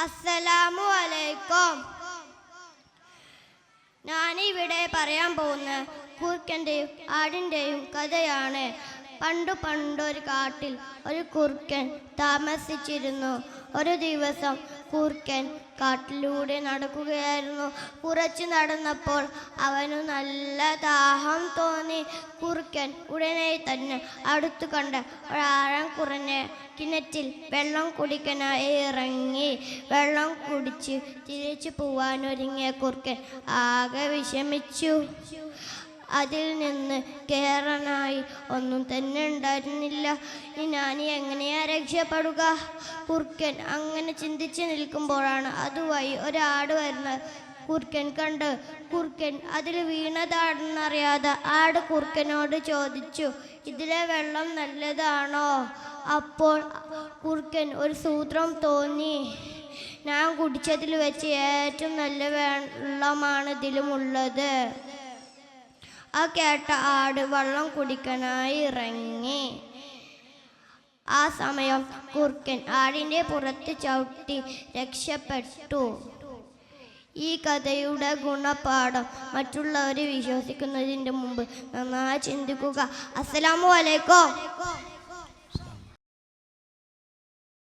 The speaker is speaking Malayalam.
അസ്സലാമു അലൈക്കും. ഞാനിവിടെ പറയാൻ പോകുന്ന കുറുക്കന്റെയും ആടിന്റെയും കഥയാണ്. പണ്ടു പണ്ടൊരു കാട്ടിൽ ഒരു കുറുക്കൻ താമസിച്ചിരുന്നു. ഒരു ദിവസം കുറുക്കൻ കാട്ടിലൂടെ നടക്കുകയായിരുന്നു. കുറച്ച് നടന്നപ്പോൾ അവനു നല്ല ദാഹം തോന്നി. കുറുക്കൻ ഉടനെ തന്നെ അടുത്തു കണ്ട ഒരാഴം കുറഞ്ഞ കിണറ്റിൽ വെള്ളം കുടിക്കാനായി ഇറങ്ങി. വെള്ളം കുടിച്ച് തിരിച്ചു പോവാനൊരുങ്ങിയ കുറുക്കൻ ആകെ വിഷമിച്ചു. അതിൽ നിന്ന് കയറാനായി ഒന്നും തന്നെ ഉണ്ടായിരുന്നില്ല. ഞാൻ എങ്ങനെയാ രക്ഷപ്പെടുക? കുറുക്കൻ അങ്ങനെ ചിന്തിച്ച് നിൽക്കുമ്പോഴാണ് അതുവഴി ഒരാട് വരുന്നത്. കുറുക്കൻ കണ്ട്. കുറുക്കൻ അതിൽ വീണതാണെന്നറിയാതെ ആട് കുറുക്കനോട് ചോദിച്ചു ഇതിലെ വെള്ളം നല്ലതാണോ? അപ്പോൾ കുറുക്കൻ ഒരു സൂത്രം തോന്നി. ഞാൻ കുടിച്ചതിൽ വെച്ച് ഏറ്റവും നല്ല വെള്ളമാണ് ഇതിലുമുള്ളത്. ആ കേട്ട ആട് വെള്ളം കുടിക്കാനായി ഇറങ്ങി. ആ സമയം കുറുക്കൻ ആടിന്റെ പുറത്ത് ചവിട്ടി രക്ഷപ്പെട്ടു. ഈ കഥയുടെ ഗുണപാഠം മറ്റുള്ളവരെ വിശ്വസിക്കുന്നതിന്റെ മുമ്പ് നന്നായി ചിന്തിക്കുക. അസ്സലാമു അലൈക്കും.